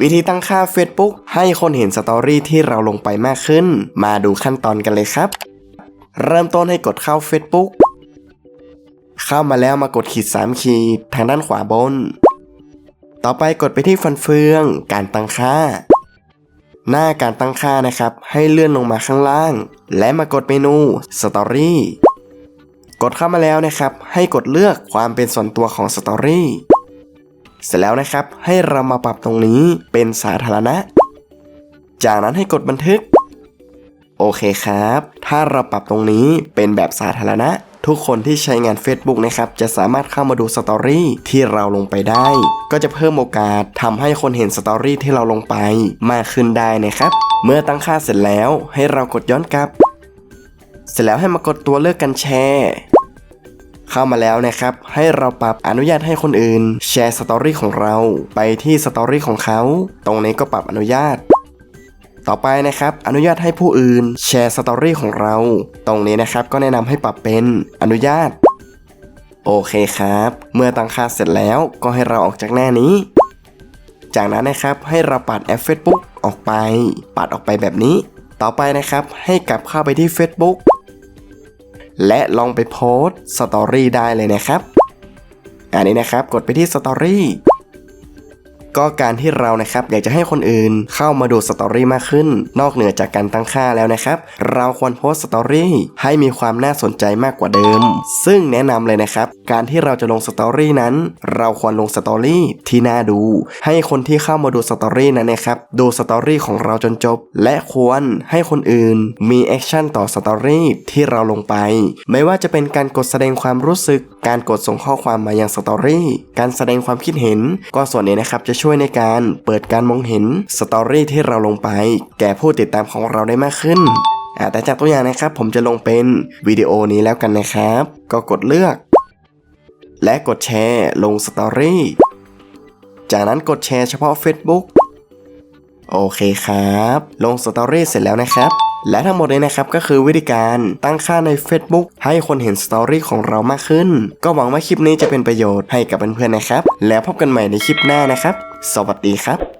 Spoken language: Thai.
วิธีตั้งค่า Facebook ให้คนเห็นสตอรี่ที่เราลงไปมากขึ้น มาดูขั้นตอนกันเลยครับ เริ่มต้นให้กดเข้า Facebook เข้ามาแล้วมากดขีด 3 ขีด ทางด้านขวาบน ต่อไปกดไปที่ฟันเฟือง การตั้งค่า หน้าการตั้งค่านะครับ ให้เลื่อนลงมาข้างล่าง และมากดเมนู Story กดเข้ามาแล้วนะครับ ให้กดเลือกความเป็นส่วนตัวของ Story เสร็จแล้วนะครับ ให้เรามาปรับตรงนี้เป็นสาธารณะ จากนั้นให้กดบันทึก โอเคครับ ถ้าเราปรับตรงนี้เป็นแบบสาธารณะ ทุกคนที่ใช้งาน Facebook นะครับ จะสามารถเข้ามาดูสตอรี่ที่เราลงไปได้ ก็จะเพิ่มโอกาสทำให้คนเห็นสตอรี่ที่เราลงไปมากขึ้นได้นะครับ เมื่อตั้งค่าเสร็จแล้วให้เรากดย้อนกลับ เสร็จแล้วให้มากดตัวเลือกกันแชร์ เข้ามาแล้วนะครับ ให้เราปรับอนุญาตให้คนอื่น แชร์สตอรี่ของเรา ไปที่สตอรี่ของเขา ตรงนี้ก็ปรับอนุญาต ต่อไปนะครับ อนุญาตให้ผู้อื่น แชร์สตอรี่ของเรา ตรงนี้นะครับก็แนะนำให้ปรับเป็นอนุญาต โอเคครับ เมื่อตั้งค่าเสร็จแล้วก็ให้เราออกจากหน้านี้ จากนั้นนะครับให้เราปัดแอป Facebook ออกไป ปัดออกไปแบบนี้ ต่อไปนะครับให้กลับเข้าไปที่ Facebook และลองไปโพสต์สตอรี่ได้เลยนะครับ อันนี้นะครับกดไปที่สตอรี่ ก็การที่เรานะครับอยากจะให้คนอื่นเข้ามาดูสตอรี่มากขึ้น นอกเหนือจากการตั้งค่าแล้วนะครับ เราควรโพสต์สตอรี่ให้มีความน่าสนใจมากกว่าเดิม ซึ่งแนะนำเลยนะครับ การที่เราจะลงสตอรี่นั้น เราควรลงสตอรี่ที่น่าดู ให้คนที่เข้ามาดูสตอรี่นั้นนะครับดูสตอรี่ของเราจนจบ และควรให้คนอื่นมีแอคชั่นต่อสตอรี่ที่เราลงไป ไม่ว่าจะเป็นการกดแสดงความรู้สึก การกดส่งข้อความมายังสตอรี่การแสดงความคิดเห็น ก็ส่วนนี้นะครับจะช่วยในการเปิดการมองเห็นสตอรี่ที่เราลงไป แก่ผู้ติดตามของเราได้มากขึ้นอ่าแต่จากตัวอย่างนะครับผมจะลงเป็นวิดีโอนี้แล้วกันนะครับ ก็กดเลือก และกดแชร์ลงสตอรี่จากนั้นกดแชร์เฉพาะ Facebook โอเคครับ ลงสตอรี่เสร็จแล้วนะครับ และทั้งหมดนี้นะครับก็คือวิธีการตั้งค่าใน Facebook ให้คนเห็นสตอรี่ของเรามากขึ้น ก็หวังว่าคลิปนี้จะเป็นประโยชน์ให้กับเพื่อนๆนะครับ แล้วพบกันใหม่ในคลิปหน้านะครับ สวัสดีครับ